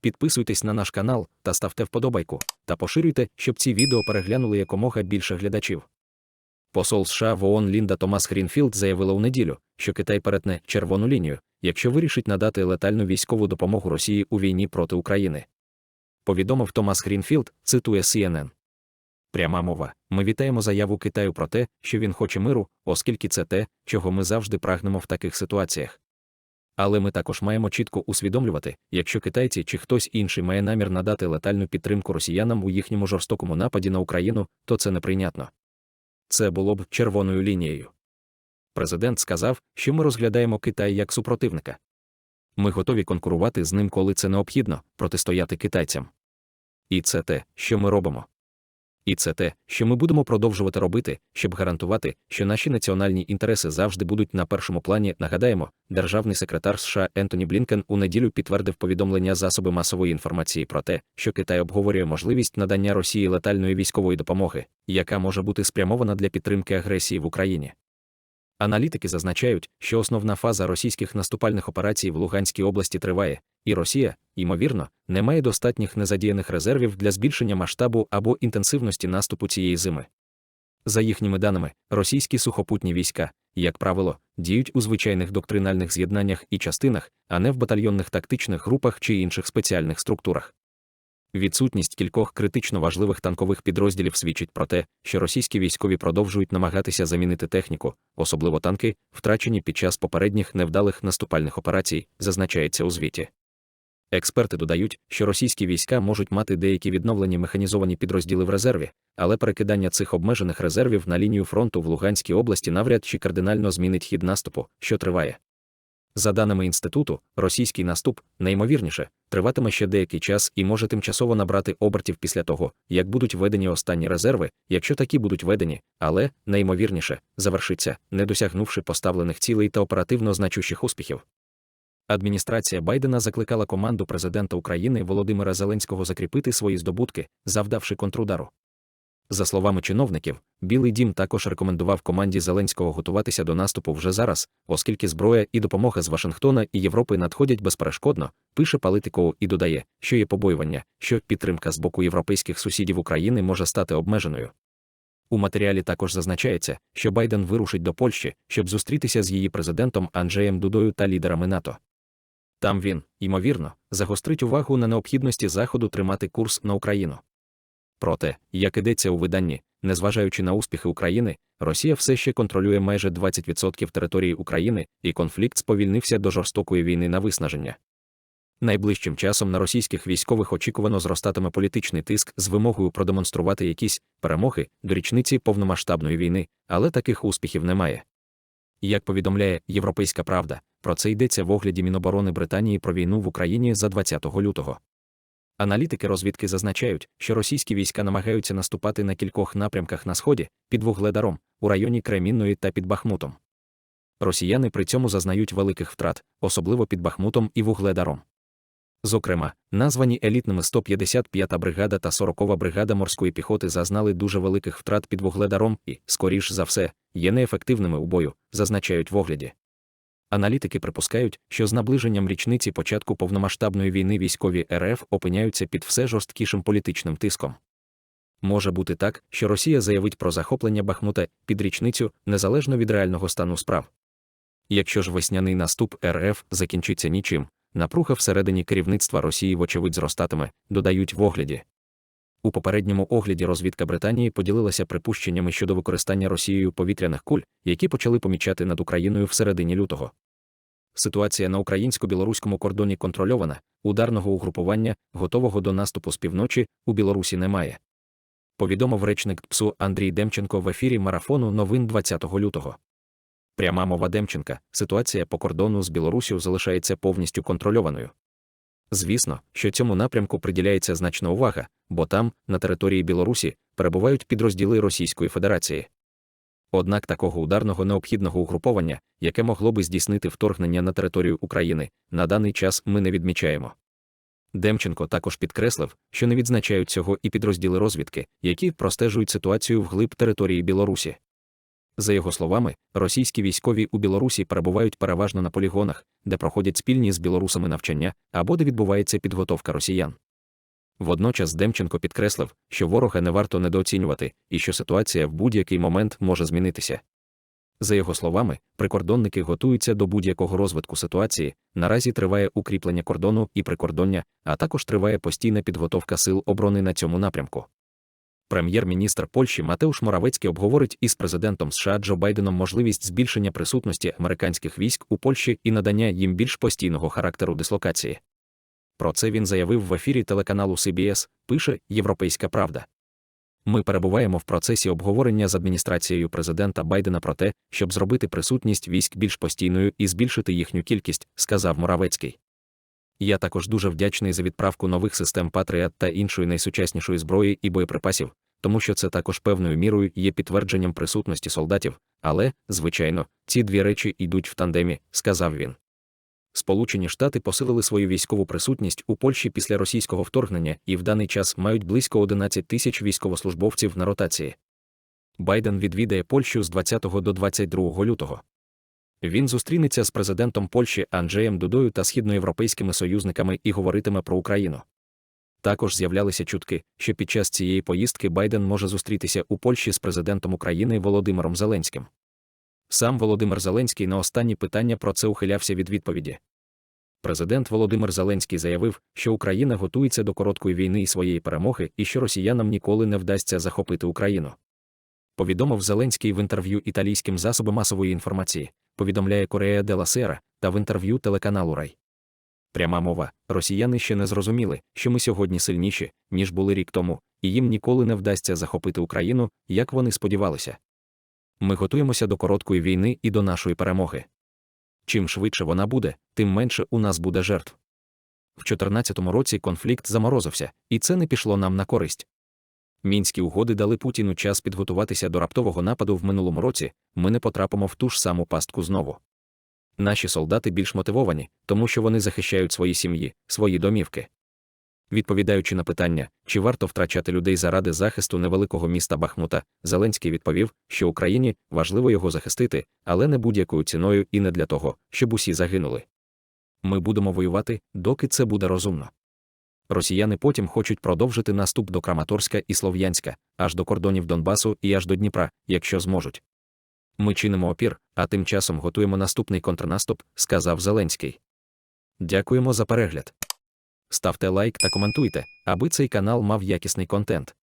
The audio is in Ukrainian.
підписуйтесь на наш канал та ставте вподобайку, та поширюйте, щоб ці відео переглянули якомога більше глядачів. Посол США в ООН Лінда Томас Грінфілд заявила у неділю, що Китай перетне червону лінію, якщо вирішить надати летальну військову допомогу Росії у війні проти України. Повідомив Томас Грінфілд, цитує CNN. Пряма мова. Ми вітаємо заяву Китаю про те, що він хоче миру, оскільки це те, чого ми завжди прагнемо в таких ситуаціях. Але ми також маємо чітко усвідомлювати, якщо китайці чи хтось інший має намір надати летальну підтримку росіянам у їхньому жорстокому нападі на Україну, то це неприйнятно. Це було б червоною лінією. Президент сказав, що ми розглядаємо Китай як супротивника. Ми готові конкурувати з ним, коли це необхідно, протистояти китайцям. І це те, що ми робимо. І це те, що ми будемо продовжувати робити, щоб гарантувати, що наші національні інтереси завжди будуть на першому плані. Нагадаємо, державний секретар США Ентоні Блінкен у неділю підтвердив повідомлення засоби масової інформації про те, що Китай обговорює можливість надання Росії летальної військової допомоги, яка може бути спрямована для підтримки агресії в Україні. Аналітики зазначають, що основна фаза російських наступальних операцій в Луганській області триває, і Росія, ймовірно, не має достатніх незадіяних резервів для збільшення масштабу або інтенсивності наступу цієї зими. За їхніми даними, російські сухопутні війська, як правило, діють у звичайних доктринальних з'єднаннях і частинах, а не в батальйонних тактичних групах чи інших спеціальних структурах. Відсутність кількох критично важливих танкових підрозділів свідчить про те, що російські військові продовжують намагатися замінити техніку, особливо танки, втрачені під час попередніх невдалих наступальних операцій, зазначається у звіті. Експерти додають, що російські війська можуть мати деякі відновлені механізовані підрозділи в резерві, але перекидання цих обмежених резервів на лінію фронту в Луганській області навряд чи кардинально змінить хід наступу, що триває. За даними інституту, російський наступ, найімовірніше, триватиме ще деякий час і може тимчасово набрати обертів після того, як будуть введені останні резерви, якщо такі будуть введені, але, найімовірніше, завершиться, не досягнувши поставлених цілей та оперативно значущих успіхів. Адміністрація Байдена закликала команду президента України Володимира Зеленського закріпити свої здобутки, завдавши контрудару. За словами чиновників, Білий дім також рекомендував команді Зеленського готуватися до наступу вже зараз, оскільки зброя і допомога з Вашингтона і Європи надходять безперешкодно, пише Политико і додає, що є побоювання, що підтримка з боку європейських сусідів України може стати обмеженою. У матеріалі також зазначається, що Байден вирушить до Польщі, щоб зустрітися з її президентом Анджеєм Дудою та лідерами НАТО. Там він, ймовірно, загострить увагу на необхідності Заходу тримати курс на Україну. Проте, як ідеться у виданні, незважаючи на успіхи України, Росія все ще контролює майже 20% території України, і конфлікт сповільнився до жорстокої війни на виснаження. Найближчим часом на російських військових очікувано зростатиме політичний тиск з вимогою продемонструвати якісь перемоги до річниці повномасштабної війни, але таких успіхів немає. Як повідомляє Європейська Правда, про це йдеться в огляді Міноборони Британії про війну в Україні за 20 лютого. Аналітики розвідки зазначають, що російські війська намагаються наступати на кількох напрямках на сході, під Вугледаром, у районі Кремінної та під Бахмутом. Росіяни при цьому зазнають великих втрат, особливо під Бахмутом і Вугледаром. Зокрема, названі елітними 155-та бригада та 40-ва бригада морської піхоти зазнали дуже великих втрат під Вугледаром і, скоріш за все, є неефективними у бою, зазначають в огляді. Аналітики припускають, що з наближенням річниці початку повномасштабної війни військові РФ опиняються під все жорсткішим політичним тиском. Може бути так, що Росія заявить про захоплення Бахмута під річницю незалежно від реального стану справ. Якщо ж весняний наступ РФ закінчиться нічим, напруга всередині керівництва Росії, вочевидь, зростатиме, додають в огляді. У попередньому огляді розвідка Британії поділилася припущеннями щодо використання Росією повітряних куль, які почали помічати над Україною всередині лютого. Ситуація на українсько-білоруському кордоні контрольована, ударного угрупування, готового до наступу з півночі, у Білорусі немає. Повідомив речник ПСУ Андрій Демченко в ефірі марафону новин 20 лютого. Пряма мова Демченка, ситуація по кордону з Білорусію залишається повністю контрольованою. Звісно, що цьому напрямку приділяється значна увага, бо там, на території Білорусі, перебувають підрозділи Російської Федерації. Однак такого ударного необхідного угруповання, яке могло би здійснити вторгнення на територію України, на даний час ми не відмічаємо. Демченко також підкреслив, що не відзначають цього і підрозділи розвідки, які простежують ситуацію вглиб території Білорусі. За його словами, російські військові у Білорусі перебувають переважно на полігонах, де проходять спільні з білорусами навчання або де відбувається підготовка росіян. Водночас Демченко підкреслив, що ворога не варто недооцінювати і що ситуація в будь-який момент може змінитися. За його словами, прикордонники готуються до будь-якого розвитку ситуації. Наразі триває укріплення кордону і прикордоння, а також триває постійна підготовка сил оборони на цьому напрямку. Прем'єр-міністр Польщі Матеуш Моравецький обговорить із президентом США Джо Байденом можливість збільшення присутності американських військ у Польщі і надання їм більш постійного характеру дислокації. Про це він заявив в ефірі телеканалу CBS, пише Європейська Правда. Ми перебуваємо в процесі обговорення з адміністрацією президента Байдена про те, щоб зробити присутність військ більш постійною і збільшити їхню кількість, сказав Моравецький. Я також дуже вдячний за відправку нових систем Патріат та іншої найсучаснішої зброї і боєприпасів, тому що це також певною мірою є підтвердженням присутності солдатів, але, звичайно, ці дві речі йдуть в тандемі, сказав він. Сполучені Штати посилили свою військову присутність у Польщі після російського вторгнення і в даний час мають близько 11 тисяч військовослужбовців на ротації. Байден відвідає Польщу з 20 до 22 лютого. Він зустрінеться з президентом Польщі Анджеєм Дудою та східноєвропейськими союзниками і говоритиме про Україну. Також з'являлися чутки, що під час цієї поїздки Байден може зустрітися у Польщі з президентом України Володимиром Зеленським. Сам Володимир Зеленський на останні питання про це ухилявся від відповіді. Президент Володимир Зеленський заявив, що Україна готується до короткої війни і своєї перемоги і що росіянам ніколи не вдасться захопити Україну. Повідомив Зеленський в інтерв'ю італійським засобам масової інформації, повідомляє Корея де ла Сера та в інтерв'ю телеканалу Рай. Пряма мова, росіяни ще не зрозуміли, що ми сьогодні сильніші, ніж були рік тому, і їм ніколи не вдасться захопити Україну, як вони сподівалися. Ми готуємося до короткої війни і до нашої перемоги. Чим швидше вона буде, тим менше у нас буде жертв. В 2014 році конфлікт заморозився, і це не пішло нам на користь. Мінські угоди дали Путіну час підготуватися до раптового нападу в минулому році, ми не потрапимо в ту ж саму пастку знову. Наші солдати більш мотивовані, тому що вони захищають свої сім'ї, свої домівки. Відповідаючи на питання, чи варто втрачати людей заради захисту невеликого міста Бахмута, Зеленський відповів, що Україні важливо його захистити, але не будь-якою ціною і не для того, щоб усі загинули. Ми будемо воювати, доки це буде розумно. Росіяни потім хочуть продовжити наступ до Краматорська і Слов'янська, аж до кордонів Донбасу і аж до Дніпра, якщо зможуть. Ми чинимо опір, а тим часом готуємо наступний контрнаступ, сказав Зеленський. Дякуємо за перегляд. Ставте лайк та коментуйте, аби цей канал мав якісний контент.